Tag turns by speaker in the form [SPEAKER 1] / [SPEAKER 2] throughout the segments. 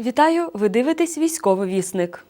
[SPEAKER 1] Вітаю! Ви дивитесь військовий вісник.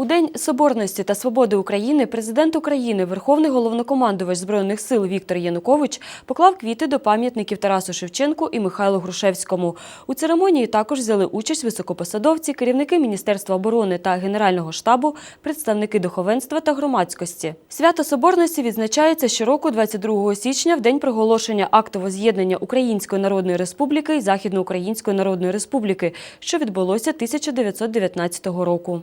[SPEAKER 1] У День Соборності та свободи України президент України, Верховний головнокомандувач Збройних сил Віктор Янукович поклав квіти до пам'ятників Тарасу Шевченку і Михайлу Грушевському. У церемонії також взяли участь високопосадовці, керівники Міністерства оборони та Генерального штабу, представники духовенства та громадськості. Свято Соборності відзначається щороку 22 січня в день проголошення акту воз'єднання Української Народної Республіки і Західноукраїнської Народної Республіки, що відбулося 1919 року.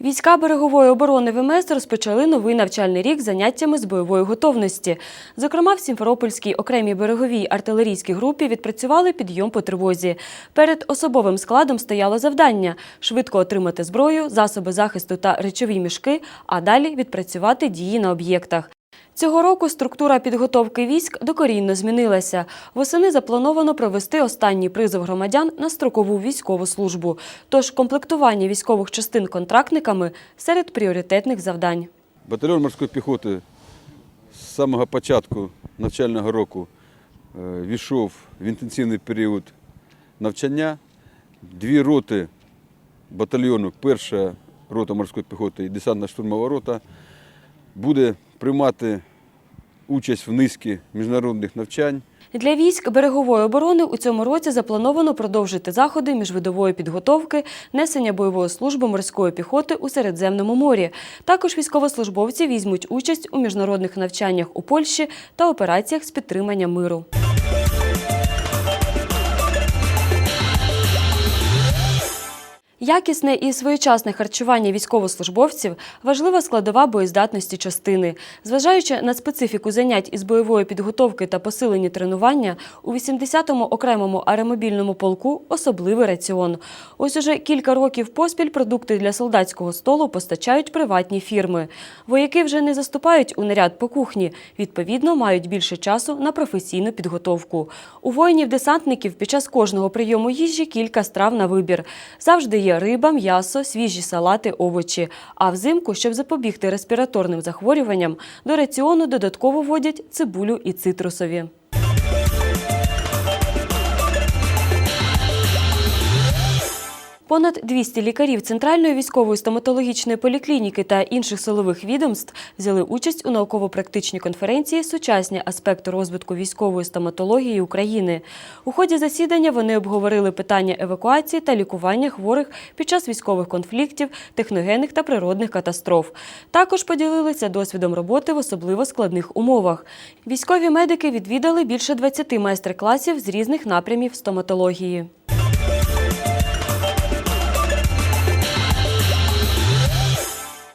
[SPEAKER 1] Війська берегової оборони ВМС розпочали новий навчальний рік заняттями з бойової готовності. Зокрема, в Сімферопольській окремій береговій артилерійській групі відпрацювали підйом по тривозі. Перед особовим складом стояло завдання швидко отримати зброю, засоби захисту та речові мішки, а далі відпрацювати дії на об'єктах. Цього року структура підготовки військ докорінно змінилася. Восени заплановано провести останній призов громадян на строкову військову службу. Тож комплектування військових частин контрактниками серед пріоритетних завдань.
[SPEAKER 2] Батальйон морської піхоти з самого початку навчального року е, війшов в інтенсивний період навчання. Дві роти батальйону, перша рота морської піхоти і десантна штурмова рота, буде приймати участь в низці міжнародних навчань.
[SPEAKER 1] Для військ берегової оборони у цьому році заплановано продовжити заходи міжвидової підготовки, несення бойової служби морської піхоти у Середземному морі. Також військовослужбовці візьмуть участь у міжнародних навчаннях у Польщі та операціях з підтримання миру. Якісне і своєчасне харчування військовослужбовців важлива складова боєздатності частини. Зважаючи на специфіку занять із бойової підготовки та посилені тренування, у 80-му окремому аеромобільному полку особливий раціон. Ось уже кілька років поспіль продукти для солдатського столу постачають приватні фірми. Вояки вже не заступають у наряд по кухні, відповідно, мають більше часу на професійну підготовку. У воїнів-десантників під час кожного прийому їжі кілька страв на вибір. Завжди є риба, м'ясо, свіжі салати, овочі. А взимку, щоб запобігти респіраторним захворюванням, до раціону додатково вводять цибулю і цитрусові. Понад 200 лікарів Центральної військової стоматологічної поліклініки та інших силових відомств взяли участь у науково-практичній конференції Сучасні аспекти розвитку військової стоматології України. У ході засідання вони обговорили питання евакуації та лікування хворих під час військових конфліктів, техногенних та природних катастроф. Також поділилися досвідом роботи в особливо складних умовах. Військові медики відвідали більше 20 майстер-класів з різних напрямів стоматології.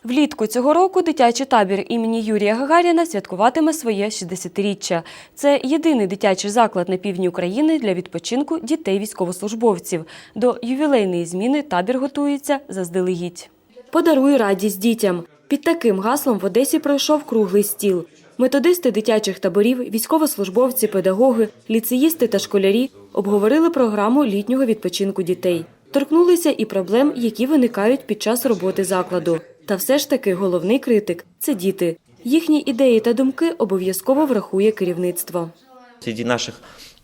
[SPEAKER 1] Влітку цього року дитячий табір імені Юрія Гагаріна святкуватиме своє 60-річчя. Це єдиний дитячий заклад на півдні України для відпочинку дітей військовослужбовців. До ювілейної зміни табір готується заздалегідь. Подаруй радість дітям. Під таким гаслом в Одесі пройшов круглий стіл. Методисти дитячих таборів, військовослужбовці, педагоги, ліцеїсти та школярі обговорили програму літнього відпочинку дітей. Торкнулися і проблем, які виникають під час роботи закладу. Та все ж таки головний критик це діти. Їхні ідеї та думки обов'язково врахує керівництво.
[SPEAKER 3] Среди наших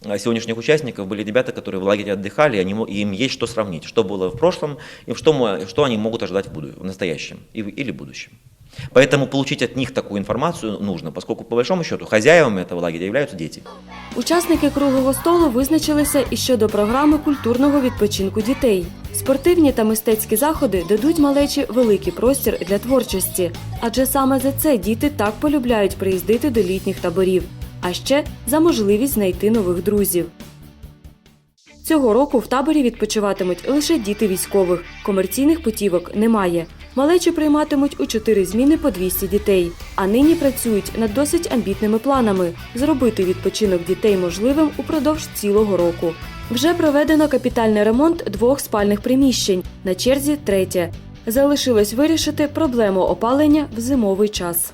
[SPEAKER 3] а, сегодняшних участников были ребята, которые в лагере отдыхали, и они, мо- и им есть что сравнить, что было в прошлом и что, мы- что они могут ожидать в, буду- в настоящем и, в- или будущем. Поэтому получить от них такую информацию нужно, поскольку по большому счету хозяевами этого лагеря являются дети.
[SPEAKER 1] Учасники круглого столу визначилися і щодо програми культурного відпочинку дітей. Спортивні та мистецькі заходи дадуть малечі великий простір для творчості, адже саме за це діти так полюбляють приїздити до літніх таборів, а ще за можливість знайти нових друзів. Цього року в таборі відпочиватимуть лише діти військових. Комерційних путівок немає. Малечі прийматимуть у чотири зміни по 200 дітей. А нині працюють над досить амбітними планами зробити відпочинок дітей можливим упродовж цілого року. Вже проведено капітальний ремонт двох спальних приміщень. На черзі третє. Залишилось вирішити проблему опалення в зимовий час.